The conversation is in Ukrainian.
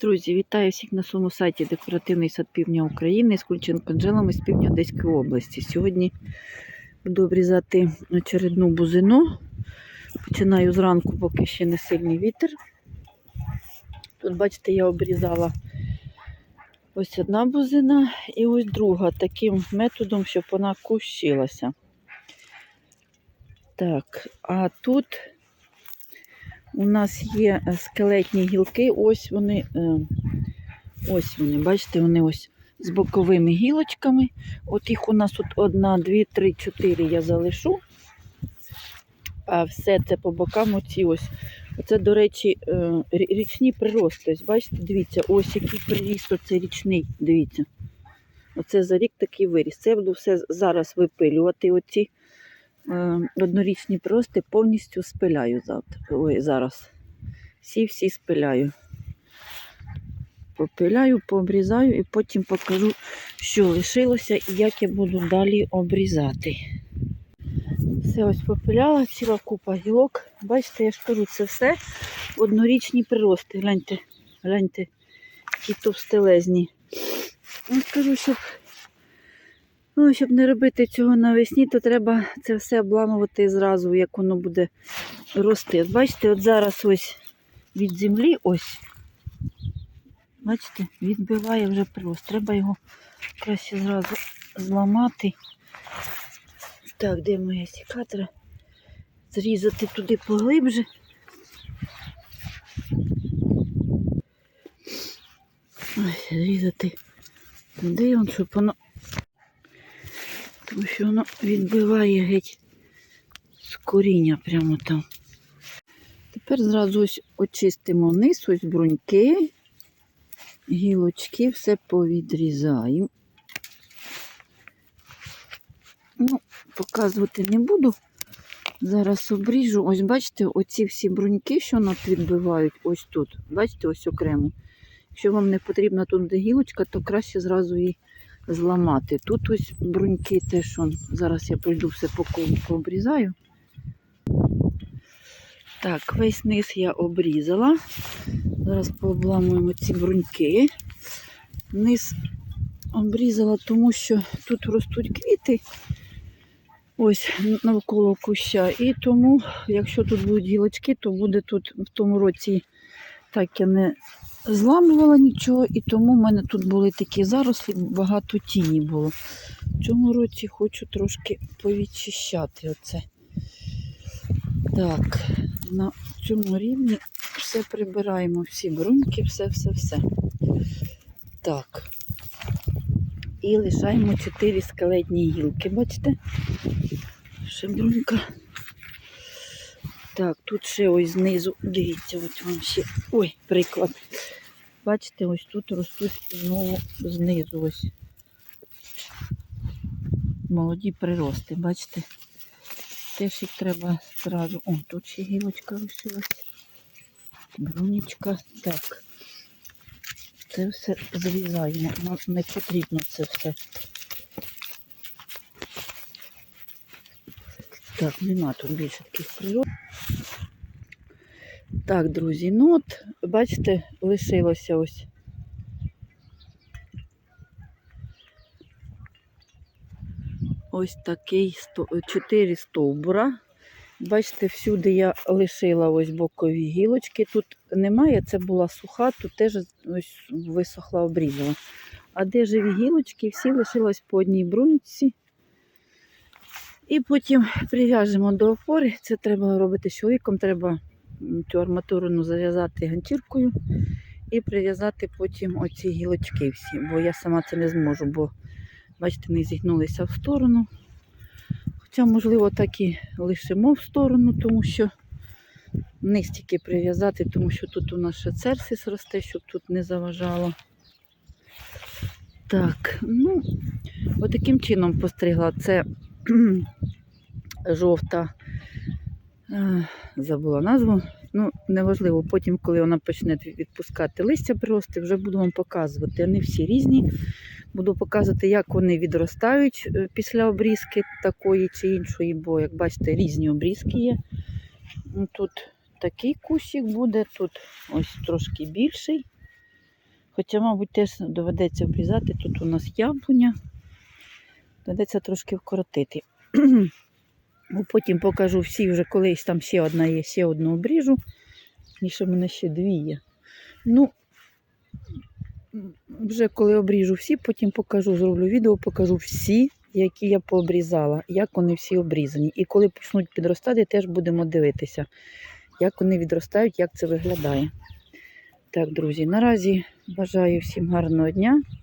Друзі, вітаю всіх на своєму сайті Декоративний сад Півдня України з Кульченко Анжелами з півдня Одеської області. Сьогодні буду обрізати очередну бузину. Починаю зранку, поки ще не сильний вітер. Тут, бачите, я обрізала ось одна бузина і ось друга таким методом, щоб вона кущилася. Так, а тут у нас є е, скелетні гілки, ось вони, е, ось вони, бачите, вони ось з боковими гілочками. От їх у нас тут одна, дві, три, чотири я залишу. А все це по бокам оці ось. Оце, до речі, е, річні прирости. Ось бачите, дивіться, ось який приріст, оце річний, дивіться. Оце за рік такий виріс. Це буду все зараз випилювати. Оці однорічні прирости повністю спиляю завтра. Ой, зараз. Всі-всі спиляю. Попиляю, пообрізаю і потім покажу, що лишилося і як я буду далі обрізати. Все ось попиляла, ціла купа гілок. Бачите, я ж кажу, це все однорічні прирости. Гляньте, гляньте, які товстелезні. Ну, кажу, щоб, ну, щоб не робити цього навесні, то треба це все обламувати зразу, як воно буде рости. От бачите, от зараз ось від землі ось. Бачите, відбиває вже прирост. Треба його краще зразу зламати. Так, де моя сікатора? Зрізати туди поглибше. Ось, зрізати туди, щоб воно. Тому що воно відбиває геть з коріння прямо там. Тепер зразу ось очистимо вниз, ось бруньки, гілочки, все повідрізаємо. Ну, показувати не буду. Зараз обріжу. Ось бачите, оці всі бруньки, що нас відбивають, ось тут. Бачите, ось окремо. Якщо вам не потрібна тут буде гілочка, то краще зразу її зламати. Тут ось бруньки теж. он, Зараз я пройду все по колу пообрізаю. Так, весь низ я обрізала. Зараз пообламуємо ці бруньки. Низ обрізала, тому що тут ростуть квіти. Ось навколо куща. І тому, якщо тут будуть гілочки, то буде тут в тому році так я не зламувала нічого, і тому в мене тут були такі зарослі, багато тіні було. В цьому році хочу трошки повідчищати оце. Так, на цьому рівні все прибираємо, всі бруньки, все-все-все. Так. І лишаємо 4 скелетні гілки, бачите? Ще брунька. Так, тут ще ось знизу, дивіться, от вам ще. Ой, приклад. Бачите, ось тут ростуть знову знизу ось. Молоді прирости, бачите? Теж їх треба зразу. О, тут ще гілочка лишилась. Брунечка. Так. Це все зрізаємо. Нам не потрібно це все. Так, нема тут більше таких природ. Так, друзі, ну от, бачите, лишилося ось. Ось такий сто- чотири стовбура. Бачите, всюди я лишила ось бокові гілочки. Тут немає, це була суха, тут теж ось висохла, обрізала. А де живі гілочки, всі лишилось по одній бруньці. І потім прив'яжемо до опори. Це треба робити з чоловіком, треба цю арматуру ну, зав'язати ганчіркою і прив'язати потім оці гілочки всі, бо я сама це не зможу, бо бачите, не зігнулися в сторону. Хоча, можливо, так і лишимо в сторону, тому що не стільки прив'язати, тому що тут у нас ще церсис росте, щоб тут не заважало. Так, ну, отаким чином постригла. Це жовта, забула назву. Ну, неважливо, потім, коли вона почне відпускати листя прирости, вже буду вам показувати. Вони всі різні. Буду показувати, як вони відростають е, після обрізки такої чи іншої, бо, як бачите, різні обрізки є. Ну, Тут такий кущик буде, тут ось трошки більший. Хоча, мабуть, теж доведеться обрізати. Тут у нас яблуня. Доведеться трошки вкоротити. Ну, Потім покажу всі вже колись там ще одна є, ще одну обріжу. І ще в мене ще дві є. Ну, вже коли обріжу всі, потім покажу, зроблю відео, покажу всі, які я пообрізала, як вони всі обрізані. І коли почнуть підростати, теж будемо дивитися, як вони відростають, як це виглядає. Так, друзі, наразі бажаю всім гарного дня.